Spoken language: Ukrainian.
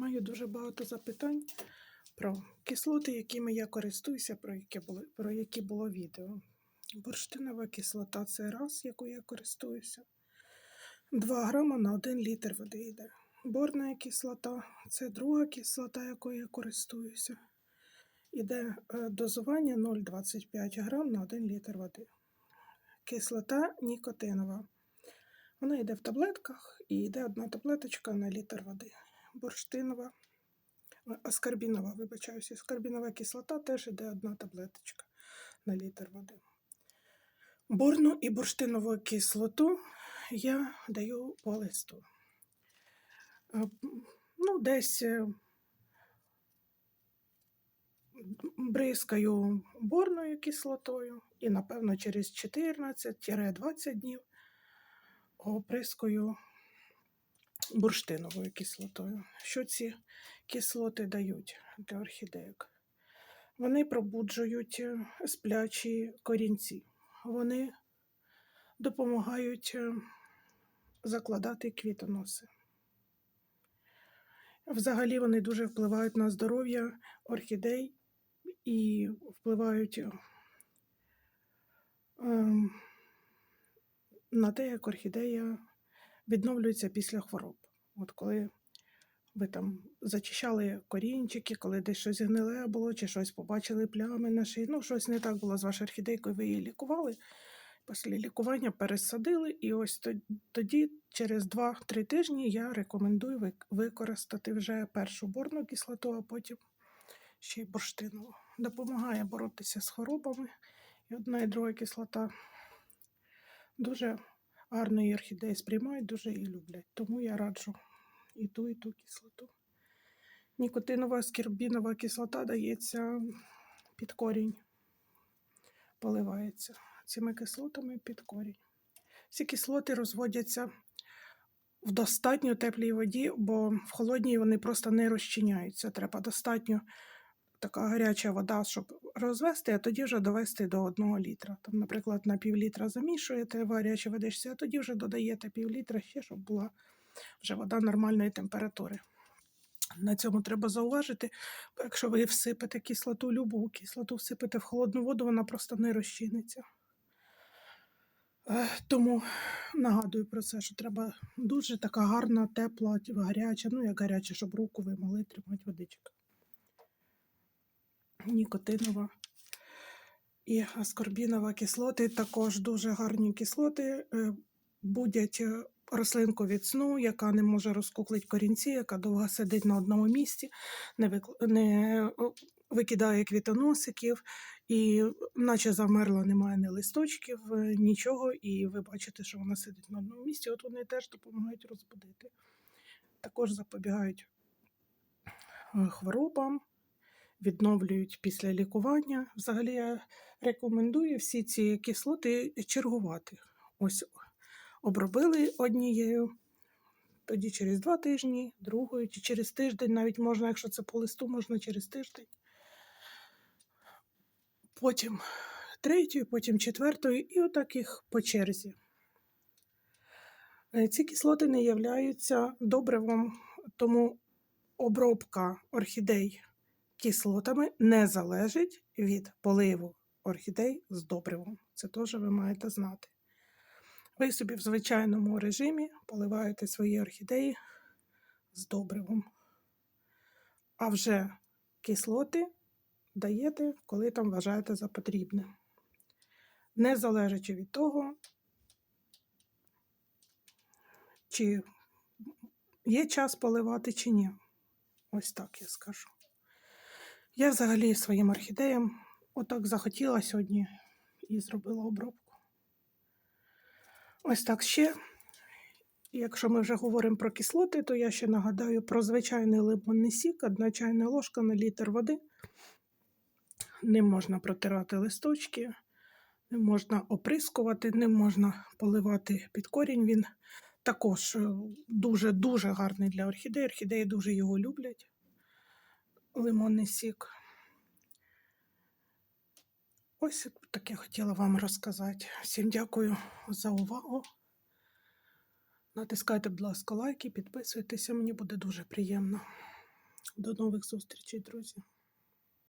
Маю дуже багато запитань про кислоти, якими я користуюся, про які було, про які було відео. Бурштинова кислота це раз, яку я користуюся. 2 грама на 1 літр води йде. Борна кислота це друга кислота, якою я користуюся. Іде е, дозування 0,25 грам на 1 літр води. Кислота нікотинова. Вона йде в таблетках і йде одна таблеточка на літр води. Бурштинова, е, аскорбінова, вибачаюся, аскорбінова кислота теж йде одна таблеточка на літр води. Борну і бурштинову кислоту я даю по листу. Е, Ну, десь е, бризкаю борною кислотою і, напевно, через 14-20 днів оприскую бурштиновою кислотою. Що ці кислоти дають для орхідеїк? Вони пробуджують е, сплячі корінці. Вони допомагають е, закладати квітоноси. Взагалі вони дуже впливають на здоров'я орхідей і впливають е, ем, на те, як орхідея відновлюється після хвороб. От коли ви там зачищали корінчики, коли десь щось гниле було, чи щось побачили плями на шиї, ну щось не так було з вашою орхідейкою, ви її лікували. Після лікування пересадили, і ось тоді, через 2-3 тижні, я рекомендую використати вже першу борну кислоту, а потім ще й бурштинову. Допомагає боротися з хворобами. І одна і друга кислота дуже гарно її орхідеї сприймають, дуже її люблять. Тому я раджу і ту, і ту кислоту. Нікотинова скірбінова кислота дається під корінь, поливається цими кислотами під корінь. Всі кислоти розводяться в достатньо теплій воді, бо в холодній вони просто не розчиняються. Треба достатньо така гаряча вода, щоб розвести, а тоді вже довести до одного літра. Там, наприклад, на пів літра замішуєте в гарячій а тоді вже додаєте пів літра ще, щоб була вже вода нормальної температури. На цьому треба зауважити, бо якщо ви всипете кислоту, любу кислоту всипете в холодну воду, вона просто не розчиниться. Е, Тому нагадую про це, що треба дуже така гарна, тепла, гаряча, ну як гаряча, щоб руку ви могли тримати водичка. Нікотинова і аскорбінова кислоти також дуже гарні кислоти. е, Будять е, рослинку від сну, яка не може розкуклити корінці, яка довго сидить на одному місці, не, викл- не викидає квітоносиків, і наче замерла, немає ні листочків, е, нічого, і ви бачите, що вона сидить на одному місці. От вони теж допомагають розбудити. Також запобігають хворобам, відновлюють після лікування. Взагалі я рекомендую всі ці кислоти чергувати. Ось обробили однією, тоді через два тижні, другою, чи через тиждень, навіть можна, якщо це по листу, можна через тиждень. Потім третьою, потім четвертою, і отак їх по черзі. Е, Ці кислоти не являються добривом, тому обробка орхідей кислотами не залежить від поливу орхідей з добривом. Це теж ви маєте знати. Ви собі в звичайному режимі поливаєте свої орхідеї з добривом. А вже кислоти даєте, коли там вважаєте за потрібне. Не залежачи від того, чи є час поливати, чи ні. Ось так я скажу. Я взагалі своїм орхідеям отак захотіла сьогодні і зробила обробку. Ось так ще. Якщо ми вже говоримо про кислоти, то я ще нагадаю про звичайний лимонний сік, одна чайна ложка на літр води. Ним можна протирати листочки, ним можна оприскувати, ним можна поливати під корінь. Він також дуже-дуже гарний для орхідей. Орхідеї дуже його люблять. Лимонний сік. Ось таке хотіла вам розказати. Всім дякую за увагу. Натискайте, будь ласка, лайки, підписуйтеся, мені буде дуже приємно. До нових зустрічей, друзі!